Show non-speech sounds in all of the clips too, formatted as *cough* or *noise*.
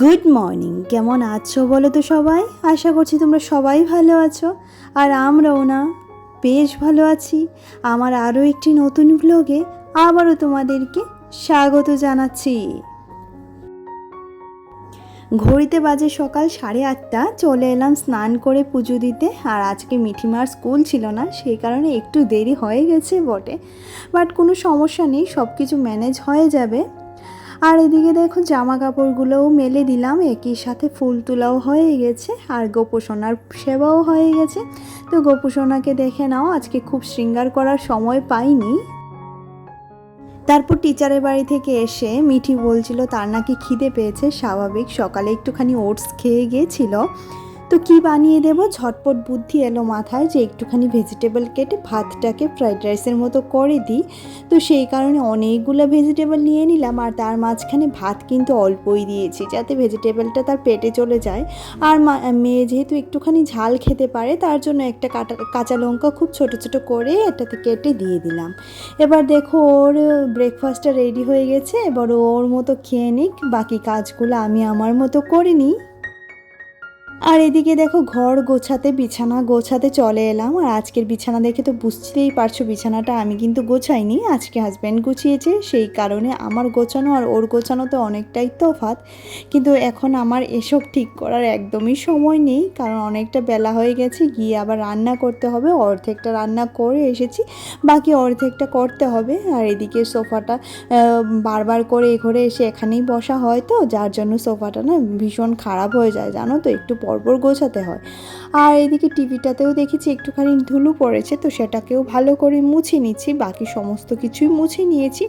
Good morning. কেমন আছো বলো তো সবাই? আশা করছি তোমরা সবাই ভালো আছো। আর আমরাও না, বেশ ভালো আছি। আমার আরও একটি নতুন ব্লগে আবারও তোমাদেরকে স্বাগত জানাচ্ছি। ঘড়িতে বাজে সকাল সাড়ে আটটা, চলে এলাম স্নান করে পুজো দিতে। আর আজকে মিঠিমার স্কুল ছিল না, সেই কারণে একটু দেরি হয়ে গেছে বটে। বাট কোনো সমস্যা নেই সব কিছু ম্যানেজ হয়ে যাবে। আর এদিকে দেখো জামা কাপড়গুলোও মেলে দিলাম। একই সাথে ফুল তোলাও হয়ে গেছে আর গোপোষণার সেবাও হয়ে গেছে। তো গোপোষণাকে দেখে নাও, আজকে খুব শৃঙ্গার করার সময় পাইনি। তারপর টিচারের বাড়ি থেকে এসে মিঠি বলছিল, তার নাকি খিদে পেয়েছে, স্বাভাবিক সকালে একটুখানি ওটস খেয়ে গিয়েছিল। তো কি বানিয়ে দেব? ঝটপট বুদ্ধি এলো মাথায় যে একটুখানি ভেজিটেবল কেটে ভাতটাকে ফ্রাইড রাইসের মতো করে দিই। তো সেই কারণে অনেকগুলো ভেজিটেবল নিয়ে নিলাম আর তার মাঝখানে ভাত কিন্তু অল্পই দিয়েছি যাতে ভেজিটেবলটা তার পেটে চলে যায়। আর মেয়ে যেহেতু একটুখানি ঝাল খেতে পারে তার জন্য একটা কাটা, কাঁচা লঙ্কা খুব ছোট ছোট করে এটাতে কেটে দিয়ে দিলাম। এবার দেখো ওর ব্রেকফাস্টটা রেডি হয়ে গেছে। এবার ওর মতো খেয়ে নিক। বাকি কাজগুলো আমি আমার মতো করে নিই। আর এদিকে দেখো ঘর গোছাতে, বিছানা গোছাতে চলে এলাম। আর আজকের বিছানা দেখে তো বুঝতেই পারছ, বিছানাটা আমি কিন্তু গোছাইনি। আজকে হাজব্যান্ড গুছিয়েছে, সেই কারণে আমার গোছানো আর ওর গোছানো তো অনেকটাই তফাৎ। কিন্তু এখন আমার এসব ঠিক করার একদমই সময় নেই, কারণ অনেকটা বেলা হয়ে গেছে, গিয়ে আবার রান্না করতে হবে। অর্ধেকটা রান্না করে এসেছি, বাকি অর্ধেকটা করতে হবে। আর এদিকে সোফাটা বারবার করে এ ঘরে এসে এখানেই বসা হয় তো, যার জন্য সোফাটা না ভীষণ খারাপ হয়ে যায়, জানো তো? একটু পরপর গোছাতে হয়। আর এদিকে টিভিটাতেও দেখেছি একটুখানি ধুলো পড়েছে, তো সেটাকেও ভালো করে মুছে নিচ্ছি, বাকি সমস্ত কিছুই মুছে নিয়েছি।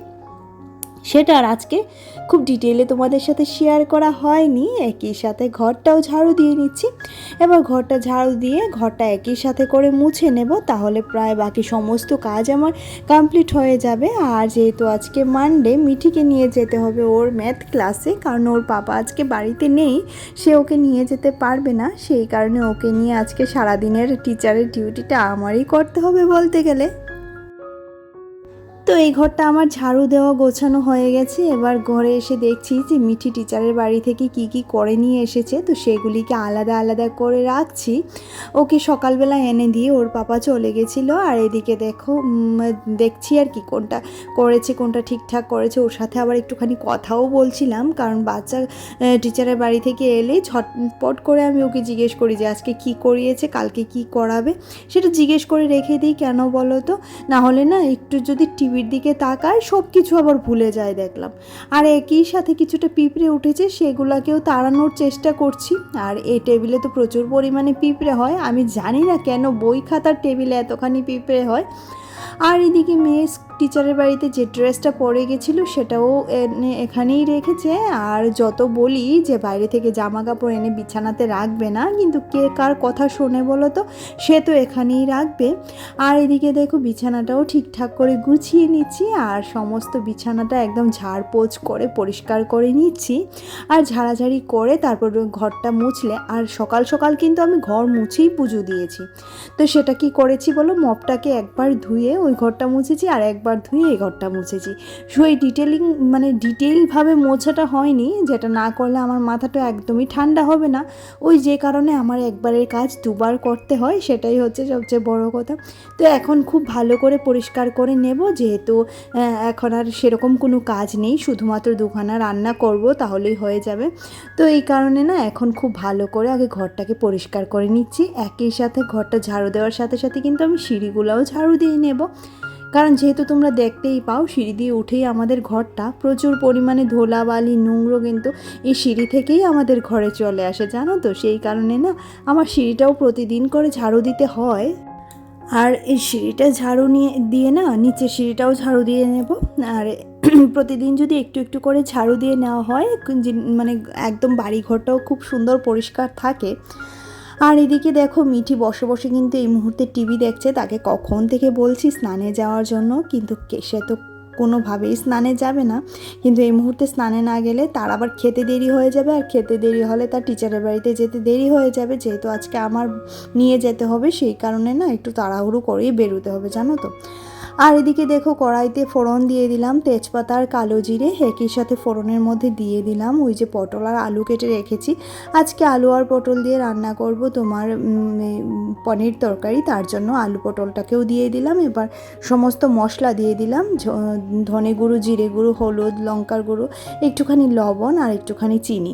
সেটা আর আজকে খুব ডিটেলে তোমাদের সাথে শেয়ার করা হয়নি। একই সাথে ঘরটাও ঝাড়ু দিয়ে নিচ্ছি। এবার ঘরটা ঝাড়ু দিয়ে ঘরটা একই সাথে করে মুছে নেব, তাহলে প্রায় বাকি সমস্ত কাজ আমার কমপ্লিট হয়ে যাবে। আর যেহেতু আজকে মানডে মিঠিকে নিয়ে যেতে হবে ওর ম্যাথ ক্লাসে কারণ ওর পাপা আজকে বাড়িতে নেই, সে ওকে নিয়ে যেতে পারবে না। সেই কারণে ওকে নিয়ে আজকে সারাদিনের টিচারের ডিউটিটা আমারই করতে হবে বলতে গেলে। তো এই ঘরটা আমার ঝাড়ু দেওয়া গোছানো হয়ে গেছে। এবার ঘরে এসে দেখছি যে মিঠি টিচারের বাড়ি থেকে কি কি করে নিয়ে এসেছে। তো সেগুলিকে আলাদা আলাদা করে রাখছি। ওকে সকালবেলা এনে দিয়ে ওর পাপা চলে গেছিল। আর এদিকে দেখো দেখছি আর কি কোনটা করেছে, কোনটা ঠিকঠাক করেছে। ওর সাথে আবার একটুখানি কথাও বলছিলাম। কারণ বাচ্চা টিচারের বাড়ি থেকে এলেই ঝটপট করে আমি ওকে জিজ্ঞেস করি যে আজকে কি করিয়েছে, কালকে কি করাবে। সেটা জিজ্ঞেস করে রেখে দিই, কেন বলো তো? না হলে না একটু যদি টিভির দিকে তাকায় সব কিছু আবার ভুলে যায় দেখলাম। আর একই সাথে কিছুটা পিঁপড়ে উঠেছে, সেগুলোকেও তাড়ানোর চেষ্টা করছি। আর এই টেবিলে তো প্রচুর পরিমাণে পিঁপড়ে হয়, আমি জানি না কেন বই খাতার টেবিলে এতখানি পিঁপড়ে হয়। আর এদিকে মেয়ে টিচারের বাড়িতে যে ড্রেসটা পরে গেছিল সেটাও এনে এখানেই রেখেছে। আর যত বলি যে বাইরে থেকে জামা কাপড় এনে বিছানাতে রাখবে না, কিন্তু কে কার কথা শোনে বলো তো? সে তো এখানেই রাখবে। আর এদিকে দেখো বিছানাটাও ঠিকঠাক করে গুছিয়ে নিচ্ছি আর সমস্ত বিছানাটা একদম ঝাড়পোছ করে পরিষ্কার করে নিচ্ছি। আর ঝাড়াঝাড়ি করে তারপর ঘরটা মুছলে, আর সকাল সকাল কিন্তু আমি ঘর মুছেই পুজো দিয়েছি। তো সেটা কি করেছি বলো? মপটাকে একবার ধুয়ে ওই ঘরটা মুছেছি আর একবার ধুয়ে এই ঘরটা মুছেছি। সো এই ডিটেলিং মানে ডিটেইলভাবে মোছাটা হয়নি, যেটা না করলে আমার মাথাটা একদমই ঠান্ডা হবে না। ওই যে কারণে আমার একবারের কাজ দুবার করতে হয়, সেটাই হচ্ছে সবচেয়ে বড় কথা। তো এখন খুব ভালো করে পরিষ্কার করে নেব, যেহেতু এখন আর সেরকম কোনো কাজ নেই, শুধুমাত্র দুখানা রান্না করব, তাহলেই হয়ে যাবে। তো এই কারণে না, এখন খুব ভালো করে আগে ঘরটাকে পরিষ্কার করে নিচ্ছি। একই সাথে ঘরটা ঝাড়ু দেওয়ার সাথে সাথে কিন্তু আমি সিঁড়িগুলোও ঝাড়ু দিয়ে নেব। কারণ যেহেতু তোমরা দেখতেই পাও, সিঁড়ি দিয়ে উঠেই আমাদের ঘরটা প্রচুর পরিমাণে ধোলা বালি নোংরো কিন্তু এই সিঁড়ি থেকেই আমাদের ঘরে চলে আসে, জানো তো? সেই কারণে না, আমার সিঁড়িটাও প্রতিদিন করে ঝাড়ু দিতে হয়। আর এই সিঁড়িটা ঝাড়ু নিয়ে, দিয়ে না, নিচের সিঁড়িটাও ঝাড়ু দিয়ে নেব। আর *clears throat* প্রতিদিন যদি একটু একটু করে ঝাড়ু দিয়ে নেওয়া হয় মানে একদম বাড়ি ঘরটাও খুব সুন্দর পরিষ্কার থাকে আর এদিকে দেখো, মিঠি বসে বসে কিন্তু এই মুহূর্তে টিভি দেখছে, তাকে কখন থেকে বলছি স্নানে যাওয়ার জন্য, কিন্তু সে তো কোনোভাবেই স্নানে যাবে না। কিন্তু এই মুহূর্তে স্নানে না গেলে তার আবার খেতে দেরি হয়ে যাবে, আর খেতে দেরি হলে তার টিচারের বাড়িতে যেতে দেরি হয়ে যাবে। যেহেতু আজকে আমার নিয়ে যেতে হবে, সেই কারণে না একটু তাড়াহুড়ো করেই বেরোতে হবে, জানো তো। আর এদিকে দেখো কড়াইতে ফোড়ন দিয়ে দিলাম, তেজপাতা আর কালো জিরে, একই সাথে ফোড়নের মধ্যে দিয়ে দিলাম ওই যে পটল আর আলু কেটে রেখেছি। আজকে আলু আর পটল দিয়ে রান্না করব তোমার পনির তরকারি, তার জন্য আলু পটলটাকেও দিয়ে দিলাম। এবার সমস্ত মশলা দিয়ে দিলাম ধনে গুঁড়ো, জিরে গুঁড়ো, হলুদ, লঙ্কার গুঁড়ো, একটুখানি লবণ আর একটুখানি চিনি।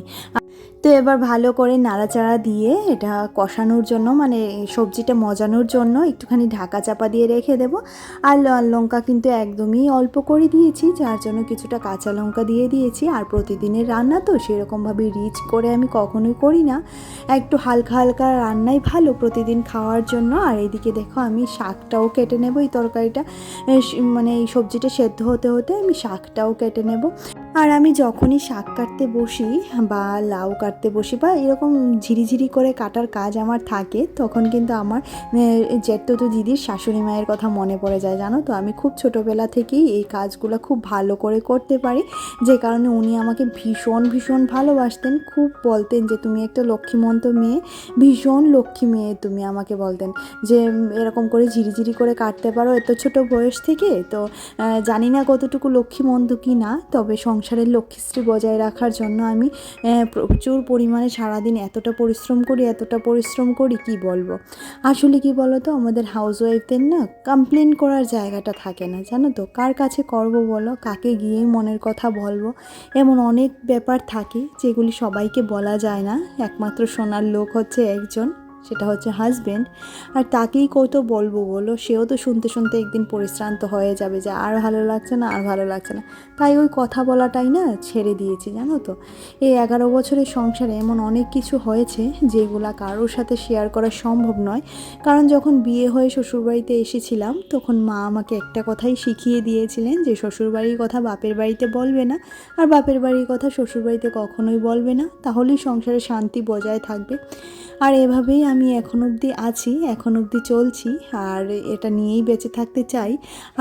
তো এবার ভালো করে নাড়াচাড়া দিয়ে এটা কষানোর জন্য মানে সবজিটা মজানোর জন্য একটুখানি ঢাকা চাপা দিয়ে রেখে দেবো। আর লঙ্কা কিন্তু একদমই অল্প করে দিয়েছি, যার জন্য কিছুটা কাঁচা লঙ্কা দিয়ে দিয়েছি। আর প্রতিদিনের রান্না তো সেরকমভাবে রিচ করে আমি কখনোই করি না। একটু হালকা হালকা রান্নাই ভালো প্রতিদিন খাওয়ার জন্য। আর এদিকে দেখো আমি শাকটাও কেটে নেব এই তরকারিটা। মানে এই সবজিটা সেদ্ধ হতে হতে আমি শাকটাও কেটে নেব। আর আমি যখনই শাক কাটতে বসি বা লাউ কাটতে বসি বা এরকম ঝিরিঝিরি করে কাটার কাজ আমার থাকে, তখন কিন্তু আমার জেঠতো দিদির শাশুড়ি মায়ের কথা মনে পড়ে যায়, জানো তো? আমি খুব ছোটোবেলা থেকেই এই কাজগুলো খুব ভালো করে করতে পারি। যে কারণে উনি আমাকে ভীষণ ভীষণ ভালোবাসতেন। খুব বলতেন যে, তুমি একটা লক্ষ্মীমন্ত মেয়ে, ভীষণ লক্ষ্মী মেয়ে তুমি আমাকে বলতেন যে, এরকম করে ঝিরিঝিরি করে কাটতে পারো এত ছোট বয়স থেকে। তো জানি না কতটুকু লক্ষ্মীমন্ত কি না, তবে সংসারের লক্ষ্মীশ্রী বজায় রাখার জন্য আমি প্রচুর পরিমাণে সারাদিন এতটা পরিশ্রম করি, এতটা পরিশ্রম করি, কি বলব? আসলে কি বলো তো আমাদের হাউস ওয়াইফদের না কমপ্লেন করার জায়গাটা থাকে না, জানো তো? কার কাছে করব বলো? কাকে গিয়ে মনের কথা বলব? এমন অনেক ব্যাপার থাকে যেগুলি সবাইকে বলা যায় না। একমাত্র শোনার লোক হচ্ছে একজন। সেটা হচ্ছে হাজবেন্ড আর তাকেই কত বলব, বলো, সেও তো শুনতে শুনতে একদিন পরিশ্রান্ত হয়ে যাবে যে আর ভালো লাগছে না, আর ভালো লাগছে না। তাই ওই কথা বলাটাই না ছেড়ে দিয়েছি, জানো তো। এই এগারো বছরের সংসারে এমন অনেক কিছু হয়েছে যেগুলা কারোর সাথে শেয়ার করা সম্ভব নয়। কারণ যখন বিয়ে হয়ে শ্বশুরবাড়িতে এসেছিলাম, তখন মা আমাকে একটা কথাই শিখিয়ে দিয়েছিলেন যে শ্বশুরবাড়ির কথা বাপের বাড়িতে বলবে না। আর বাপের বাড়ির কথা শ্বশুরবাড়িতে কখনোই বলবে না। তাহলেই সংসারে শান্তি বজায় থাকবে। আর এভাবেই আমি এখন অবধি আছি, এখন অবধি চলছি, আর এটা নিয়েই বেঁচে থাকতে চাই।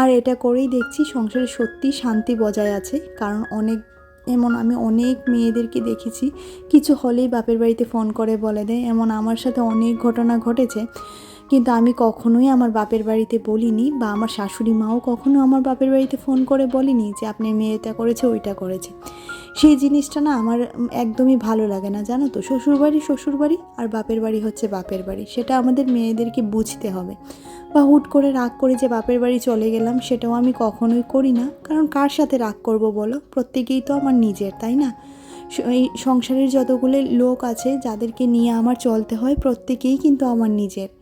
আর এটা করেই দেখছি সংসারে সত্যি শান্তি বজায় আছে, কারণ অনেক, এমন আমি অনেক মেয়েদেরকে দেখেছি। কিছু হলেই বাপের বাড়িতে ফোন করে বলে দেয়, এমন আমার সাথে অনেক ঘটনা ঘটেছে। কিন্তু আমি কখনোই আমার বাপের বাড়িতে বলিনি বা আমার শাশুড়ি মাও কখনো আমার বাপের বাড়িতে ফোন করে বলিনি যে আপনি মেয়েটা করেছে, ওইটা করেছে। সেই জিনিসটা না আমার একদমই ভালো লাগে না, জানো তো? শ্বশুরবাড়ি শ্বশুরবাড়ি আর বাপের বাড়ি হচ্ছে বাপের বাড়ি। সেটা আমাদের মেয়েদেরকে বুঝতে হবে। বা হুট করে রাগ করে যে বাপের বাড়ি চলে গেলাম, সেটাও আমি কখনোই করি না। কারণ কার সাথে রাগ করব বলো? প্রত্যেকেই তো আমার নিজের, তাই না? এই সংসারের যতগুলো লোক আছে, যাদেরকে নিয়ে আমার চলতে হয়, প্রত্যেকেই কিন্তু আমার নিজের।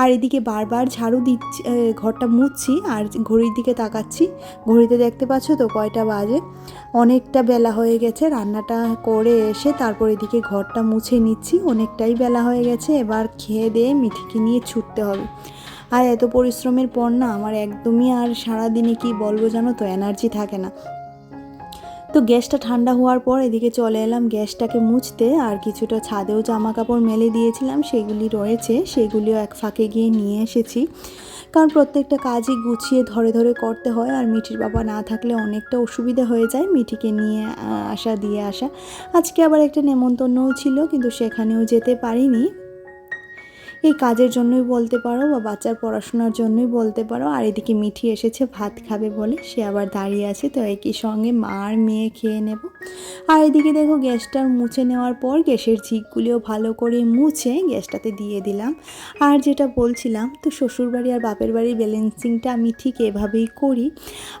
আর এদিকে বারবার ঝাড়ু দিচ্ছি ঘরটা মুছছি আর ঘড়ির দিকে তাকাচ্ছি। ঘড়িতে দেখতে পাচ্ছ তো কয়টা বাজে। অনেকটা বেলা হয়ে গেছে, রান্নাটা করে এসে তারপর এদিকে ঘরটা মুছে নিচ্ছি। অনেকটাই বেলা হয়ে গেছে, এবার খেয়ে দিয়ে মিঠিকে নিয়ে ছুটতে হবে। আর এত পরিশ্রমের পর না, আমার একদমই আর সারাদিনে কি বলব জানো তো, এনার্জি থাকে না। তো গ্যাসটা ঠান্ডা হওয়ার পর এদিকে চলে এলাম গ্যাসটাকে মুছতে, আর কিছুটা ছাদেও জামা কাপড় মেলে দিয়েছিলাম, সেগুলি রয়েছে, সেগুলিও এক ফাঁকে গিয়ে নিয়ে এসেছি। কারণ প্রত্যেকটা কাজই গুছিয়ে ধরে ধরে করতে হয়, আর মিঠির বাবা না থাকলে অনেকটা অসুবিধা হয়ে যায় মিঠিকে নিয়ে আসা দিয়ে আসা। আজকে আবার একটা নেমন্তন্নও ছিল, কিন্তু সেখানেও যেতে পারিনি। এই কাজের জন্যই বলতে পারো বা বাচ্চার পড়াশোনার জন্যই বলতে পারো। আর এদিকে মিঠি এসেছে, ভাত খাবে বলে। সে আবার দাঁড়িয়ে আছে, তো একই সঙ্গে মা আর মেয়ে খেয়ে নেব। আর এদিকে দেখো গ্যাসটা মুছে নেওয়ার পর গ্যাসের ঝিকগুলিও ভালো করে মুছে গ্যাসটাতে দিয়ে দিলাম। আর যেটা বলছিলাম, তো শ্বশুরবাড়ি আর বাপের বাড়ির ব্যালেন্সিংটা আমি ঠিক এভাবেই করি।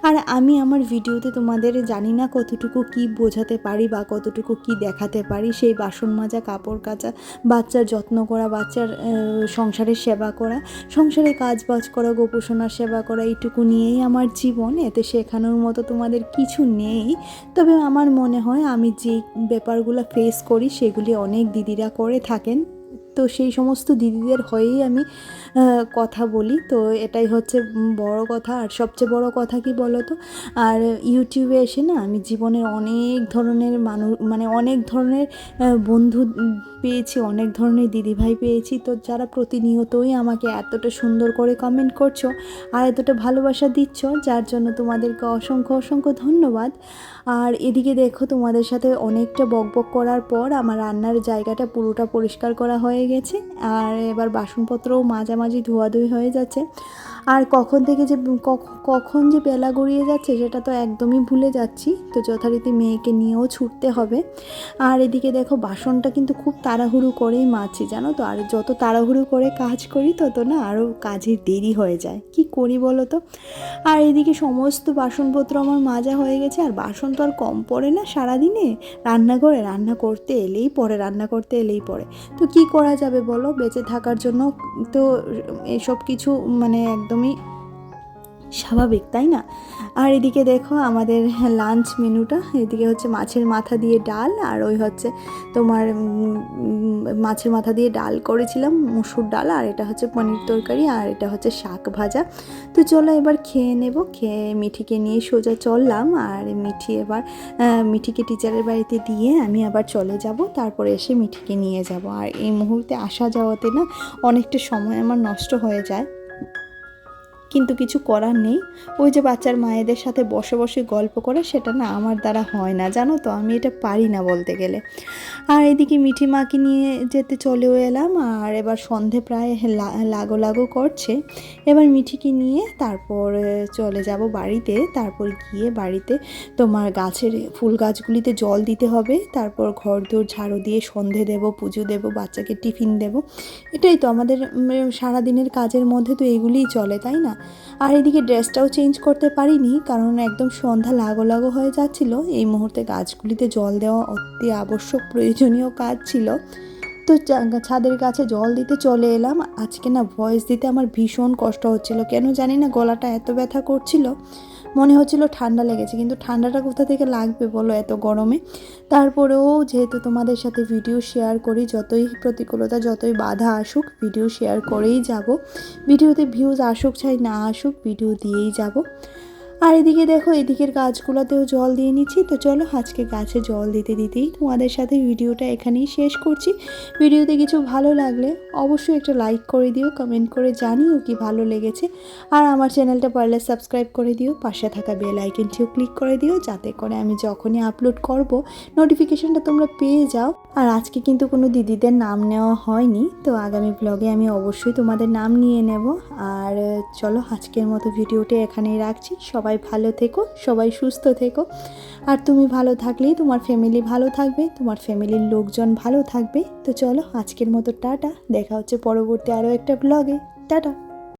আর আমি আমার ভিডিওতে তোমাদের জানি না কতটুকু কি বোঝাতে পারি বা কতটুকু কি দেখাতে পারি। সেই বাসন মাজা, কাপড় কাচা, বাচ্চার যত্ন করা, বাচ্চার সংসারের সেবা করা, সংসারে কাজ বাজ করা গোপোষণার সেবা করা, এইটুকু নিয়েই আমার জীবন। এতে শেখানোর মতো তোমাদের কিছু নেই। তবে আমার মনে হয় আমি যে ব্যাপারগুলো ফেস করি, সেগুলি অনেক দিদিরা করে থাকেন। তো সেই সমস্ত দিদিদের হয়েই আমি কথা বলি। তো এটাই হচ্ছে বড় কথা। আর সবচেয়ে বড় কথা কি বলো তো আর ইউটিউবে এসে না আমি জীবনের অনেক ধরনের মানুষ মানে অনেক ধরনের বন্ধু পেয়েছি, অনেক ধরনের দিদিভাই পেয়েছি। তো যারা প্রতিনিয়তই আমাকে এতটা সুন্দর করে কমেন্ট করছ আর এতটা ভালোবাসা দিচ্ছ, যার জন্য তোমাদেরকে অসংখ্য অসংখ্য ধন্যবাদ। আর এদিকে দেখো, তোমাদের সাথে অনেকটা বকবক করার পর আমার রান্নার জায়গাটা পুরোটা পরিষ্কার করা হয়ে গেছে। আর এবার বাসনপত্রও মাঝামাঝি ধোয়াধুয়ি হয়ে যাচ্ছে। আর কখন থেকে যে কখন যে বেলা গড়িয়ে যাচ্ছে সেটা তো একদমই ভুলে যাচ্ছি। তো যথারীতি মেয়েকে নিয়েও ছুটতে হবে। আর এদিকে দেখো, বাসনটা কিন্তু খুব তাড়াহুড়ো করেই মাজছি জানো তো? আর যত তাড়াহুড়ো করে কাজ করি, তত না আরও কাজে দেরি হয়ে যায়। কি করি বলো তো? আর এদিকে সমস্ত বাসনপত্র আমার মাজা হয়ে গেছে, আর বাসন তো আর কম পড়ে না সারাদিনে। রান্না করে রান্না করতে এলেই পরে রান্না করতে এলেই পরে তো কি করা যাবে বলো? বেঁচে থাকার জন্য তো এসব কিছু মানে একদমই স্বাভাবিক, তাই না? আর এদিকে দেখো আমাদের লাঞ্চ মেনুটা এদিকে হচ্ছে মাছের মাথা দিয়ে ডাল, আর ওই হচ্ছে তোমার মাছের মাথা দিয়ে ডাল করেছিলাম, মুসুর ডাল, আর এটা হচ্ছে পনির তরকারি, আর এটা হচ্ছে শাক ভাজা। তো চলো এবার খেয়ে নেব, খেয়ে মিঠিকে নিয়ে সোজা চললাম, আর মিঠি এবার মিঠিকে টিচারের বাড়িতে দিয়ে আমি আবার চলে যাব, তারপরে এসে মিঠিকে নিয়ে যাব। আর এই মুহূর্তে আসা যাওয়াতে না অনেকটা সময় আমার নষ্ট হয়ে যায়। কিন্তু কিছু করার নেই। ওই যে বাচ্চার মায়েদের সাথে বসে বসে গল্প করে, সেটা না আমার দ্বারা হয় না। জানো তো, আমি এটা পারি না বলতে গেলে। আর এদিকে মিঠি মাকে নিয়ে যেতে চলেও এলাম, আর এবার সন্ধে প্রায় লাগো লাগো করছে। এবার মিঠিকে নিয়ে তারপর চলে যাব বাড়িতে। তারপর গিয়ে বাড়িতে তোমার গাছের ফুল গাছগুলিতে জল দিতে হবে। তারপর ঘর দোর ঝাড়ু দিয়ে সন্ধে দেব, পুজো দেব, বাচ্চাকে টিফিন দেব। এটাই তো আমাদের সারাদিনের কাজের মধ্যে তো এগুলিই চলে, তাই না? আর এদিকে ড্রেসটাও চেঞ্জ করতে পারিনি, কারণ একদম সন্ধ্যা লাগো লাগো হয়ে যাচ্ছিল। এই মুহূর্তে গাছগুলিতে জল দেওয়া অতি আবশ্যক প্রয়োজনীয় কাজ ছিল। তো ছাদের কাছে জল দিতে চলে এলাম। আজকে না ভয়েস দিতে আমার ভীষণ কষ্ট হচ্ছিল। কেন জানি না গলাটা এত ব্যথা করছিল। মনে হচ্ছিল ঠান্ডা লেগেছে, কিন্তু ঠান্ডাটা কোথা থেকে লাগবে বলো এত গরমে? তারপরেও যেহেতু তোমাদের সাথে ভিডিও শেয়ার করি, যতই প্রতিকূলতা যতই বাধা আসুক ভিডিও শেয়ার করেই যাব। ভিডিওতে ভিউজ আসুক, চাই না আসুক ভিডিও দিয়েই যাব। আর এদিকে দেখো, এদিকের গাছগুলোতেও জল দিয়ে নিচ্ছি। তো চলো আজকে গাছে জল দিতে দিতেই তোমাদের সাথে ভিডিওটা এখানেই শেষ করছি। ভিডিওতে কিছু ভালো লাগলে অবশ্যই একটা লাইক করে দিও, কমেন্ট করে জানিও কি ভালো লেগেছে। আর আমার চ্যানেলটা পারলে সাবস্ক্রাইব করে দিও, পাশে থাকা বেল আইকনটিও ক্লিক করে দিও, যাতে করে আমি যখনই আপলোড করব, নোটিফিকেশনটা তোমরা পেয়ে যাও। আর আজকে কিন্তু কোনো দিদিদের নাম নেওয়া হয়নি, তো আগামী ব্লগে আমি অবশ্যই তোমাদের নাম নিয়ে নেব। আর চলো আজকের মতো ভিডিওটা এখানেই রাখছি। সবাই ভালো থেকো, সবাই সুস্থ থেকো। আর তুমি ভালো থাকলেই তোমার ফ্যামিলি ভালো থাকবে, তোমার ফ্যামিলির লোকজন ভালো থাকবে। তো চলো আজকের মতো টাটা, দেখা হচ্ছে পরবর্তী আরও একটা ব্লগে টাটা!